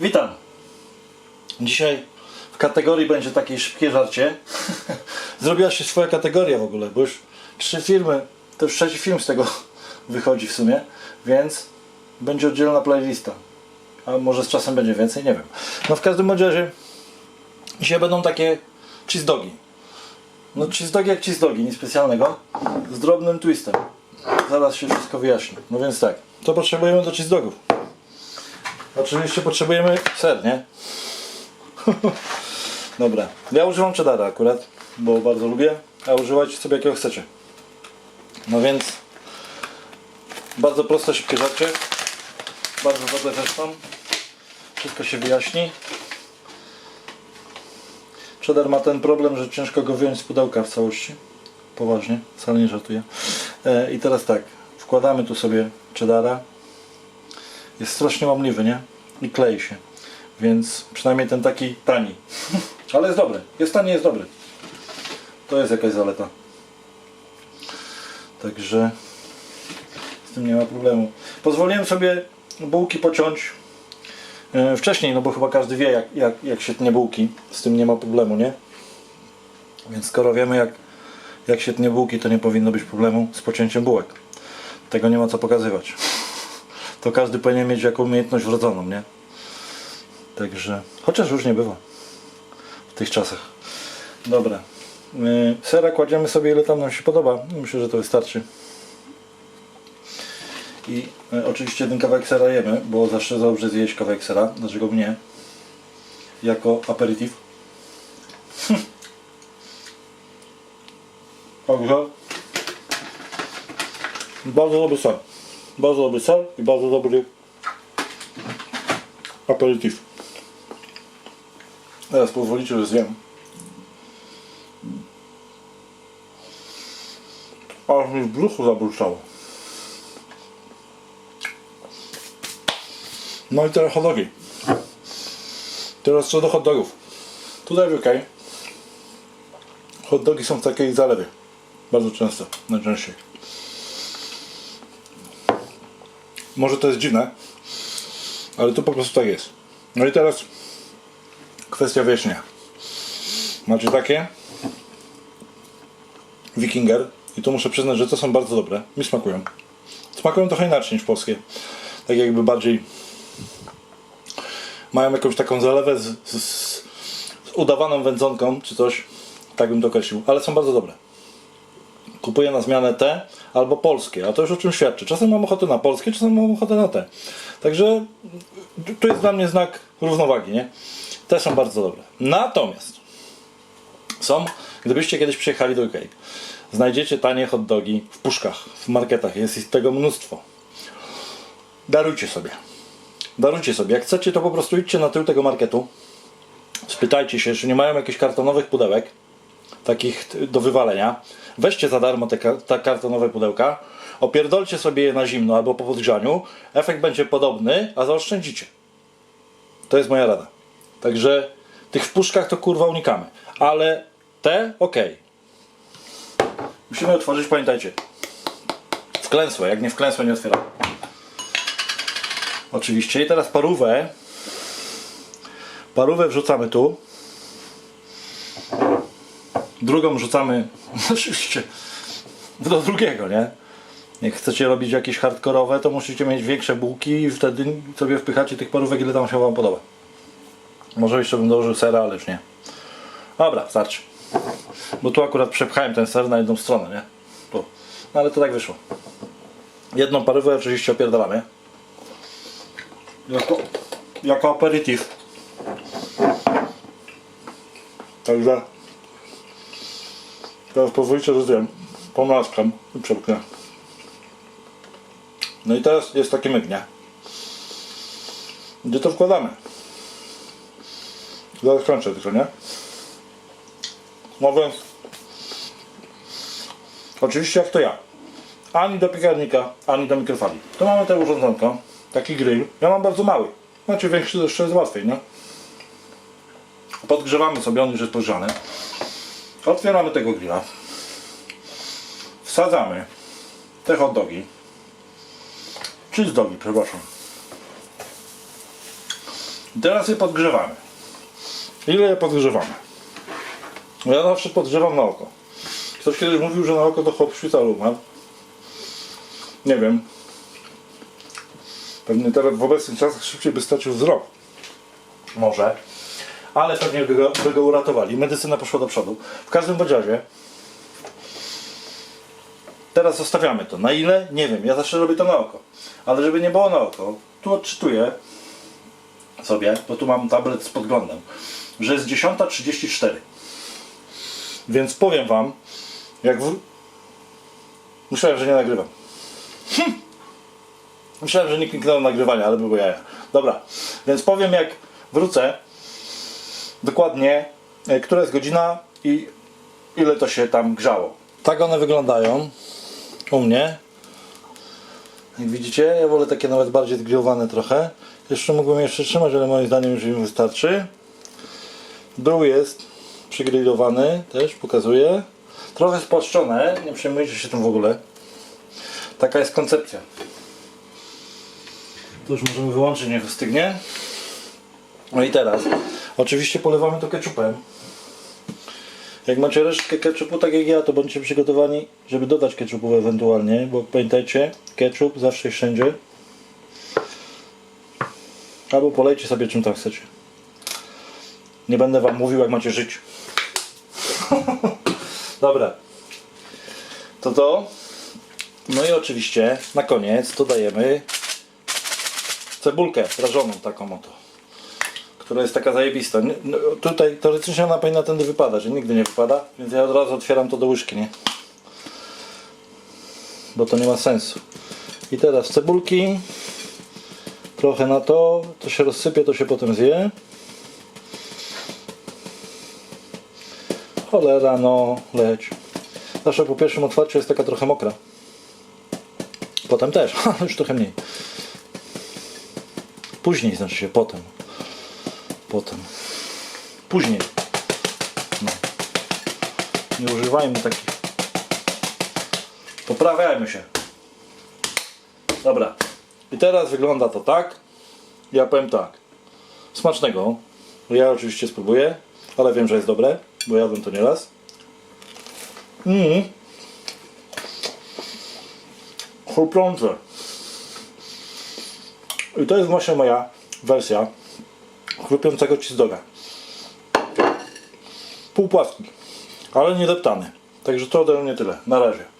Witam. Dzisiaj w kategorii będzie takie szybkie żarcie. Zrobiła się swoja kategoria w ogóle, bo już trzy filmy, to już trzeci film z tego wychodzi w sumie, więc będzie oddzielna playlista. A może z czasem będzie więcej, nie wiem. No w każdym razie dzisiaj będą takie cheese dogi. No cheese dogi jak cheese dogi, nic specjalnego, z drobnym twistem. Zaraz się wszystko wyjaśni. No więc tak, co potrzebujemy do cheese dogów? Oczywiście potrzebujemy ser, nie? Dobra. Ja używam cheddara akurat, bo bardzo lubię, a używajcie sobie jakiego chcecie. No więc bardzo proste, szybkie żarcie. Bardzo dobre zresztą. Wszystko się wyjaśni. Cheddar ma ten problem, że ciężko go wyjąć z pudełka w całości. Poważnie, wcale nie żartuję. E, I teraz tak, wkładamy tu sobie cheddara. Jest strasznie łamliwy, nie? I klei się. Więc przynajmniej ten taki tani. Ale jest dobry. Jest tani, jest dobry. To jest jakaś zaleta. Także z tym nie ma problemu. Pozwoliłem sobie bułki pociąć e, wcześniej, no bo chyba każdy wie jak, jak, jak się tnie bułki. Z tym nie ma problemu, nie? Więc skoro wiemy jak, jak się tnie bułki, to nie powinno być problemu z pocięciem bułek. Tego nie ma co pokazywać. To każdy powinien mieć jaką umiejętność wrodzoną, nie? Także, chociaż już nie bywa w tych czasach. Dobra. Sera kładziemy sobie ile tam nam się podoba. Myślę, że to wystarczy. I y, oczywiście jeden kawałek sera jemy, bo zawsze dobrze zjeść kawałek sera. Dlaczego mnie? Jako aperitif. Także bardzo dobry ser. Bardzo dobry ser i bardzo dobry aperitif. Teraz pozwolicie, że zjem. Aż mi w brzuchu zabruczało. No i teraz hot dogi. Teraz co do hot dogów. Tutaj w UK hot dogi są w takiej zalewie. Bardzo często, najczęściej. Może to jest dziwne, ale to po prostu tak jest. No i teraz kwestia wyjaśnienia. Macie takie Wikinger i tu muszę przyznać, że to są bardzo dobre. Mi smakują. Smakują trochę inaczej niż polskie. Tak jakby bardziej mają jakąś taką zalewę z, z, z udawaną wędzonką czy coś. Tak bym to określił. Ale są bardzo dobre. Kupuję na zmianę te albo polskie, a to już o czym świadczy. Czasem mam ochotę na polskie, czasem mam ochotę na te. Także tu jest dla mnie znak równowagi, nie? Te są bardzo dobre. Natomiast są, gdybyście kiedyś przyjechali do UK, znajdziecie tanie hot dogi w puszkach, w marketach, jest ich tego mnóstwo. Darujcie sobie. Darujcie sobie. Jak chcecie, to po prostu idźcie na tył tego marketu, spytajcie się, czy nie mają jakichś kartonowych pudełek, takich do wywalenia. Weźcie za darmo te, te kartonowe pudełka, opierdolcie sobie je na zimno albo po podgrzaniu. Efekt będzie podobny, a zaoszczędzicie. To jest moja rada. Także tych w puszkach to kurwa unikamy. Ale te ok. Musimy otworzyć, pamiętajcie. Wklęsłe, jak nie wklęsłe nie otwieram. Oczywiście. I teraz parówę. Parówę wrzucamy tu. Drugą wrzucamy oczywiście do drugiego, nie? Jak chcecie robić jakieś hardkorowe, to musicie mieć większe bułki i wtedy sobie wpychacie tych parówek, ile tam się wam podoba. Może jeszcze bym dołożył sera, ale już nie. Dobra, starczy. Bo tu akurat przepchałem ten ser na jedną stronę, nie? Tu. No ale to tak wyszło. Jedną parówę oczywiście opierdalamy. Jako, jako aperitif. Także teraz pozwolicie, że zjem pomlaskiem i przepchnę. No i teraz jest taki myk, nie? Gdzie to wkładamy? Zaraz kończę tylko, nie? No więc oczywiście jak to ja. Ani do piekarnika, ani do mikrofali. Tu mamy te urządzonko, taki grill. Ja mam bardzo mały. Macie większy, to jeszcze jest łatwiej, nie? Podgrzewamy sobie, on już jest podgrzany. Otwieramy tego grilla. Wsadzamy te hot dogi. Czy z dogi, przepraszam. Teraz je podgrzewamy. Ile je podgrzewamy? Ja zawsze podgrzewam na oko. Ktoś kiedyś mówił, że na oko to chłop w szpitalu. Nie wiem. Pewnie teraz w obecnych czasach szybciej by stracił wzrok. Może. Ale pewnie by go, by go uratowali. Medycyna poszła do przodu. W każdym bądź razie. Teraz zostawiamy to. Na ile? Nie wiem. Ja zawsze robię to na oko. Ale żeby nie było na oko, tu odczytuję sobie, bo tu mam tablet z podglądem, że jest 10.34. Więc powiem Wam, jak w... Myślałem, że nie nagrywam. Hm. Myślałem, że nie kliknąłem nagrywania, ale było jaja. Dobra, więc powiem jak wrócę dokładnie, e, która jest godzina i ile to się tam grzało. Tak one wyglądają u mnie. Jak widzicie, ja wolę takie nawet bardziej zgrillowane trochę. Jeszcze mógłbym jeszcze trzymać, ale moim zdaniem już im wystarczy. Dół jest przygrillowany, też pokazuję. Trochę spłaszczone, nie przejmujcie się tym w ogóle. Taka jest koncepcja. To już możemy wyłączyć, niech ostygnie. No i teraz, oczywiście polewamy to ketchupem. Jak macie resztkę ketchupu, tak jak ja, to bądźcie przygotowani, żeby dodać ketchupu ewentualnie, bo pamiętajcie, ketchup zawsze i wszędzie. Albo polejcie sobie czym tam chcecie. Nie będę wam mówił, jak macie żyć. Dobra. To to. No i oczywiście na koniec dodajemy cebulkę prażoną taką oto. Która jest taka zajebista. Nie- no, Tutaj teoretycznie ona powinna tędy wypadać, że nigdy nie wypada, więc ja od razu otwieram to do łyżki, nie? Bo to nie ma sensu. I teraz cebulki. Trochę na to, to się rozsypie, to się potem zje. Cholera, no, leć. Zawsze po pierwszym otwarciu jest taka trochę mokra. Potem też, już trochę mniej. Później znaczy się potem. Potem. Później. No. Nie używajmy takich. Poprawiajmy się. Dobra. I teraz wygląda to tak. Ja powiem tak. Smacznego. Ja oczywiście spróbuję, ale wiem, że jest dobre, bo jadłem to nieraz. Mmm. Chrupiące. I to jest właśnie moja wersja chrupiącego cheesedoga. Półpłaski, ale nie deptany. Także to ode mnie tyle. Na razie.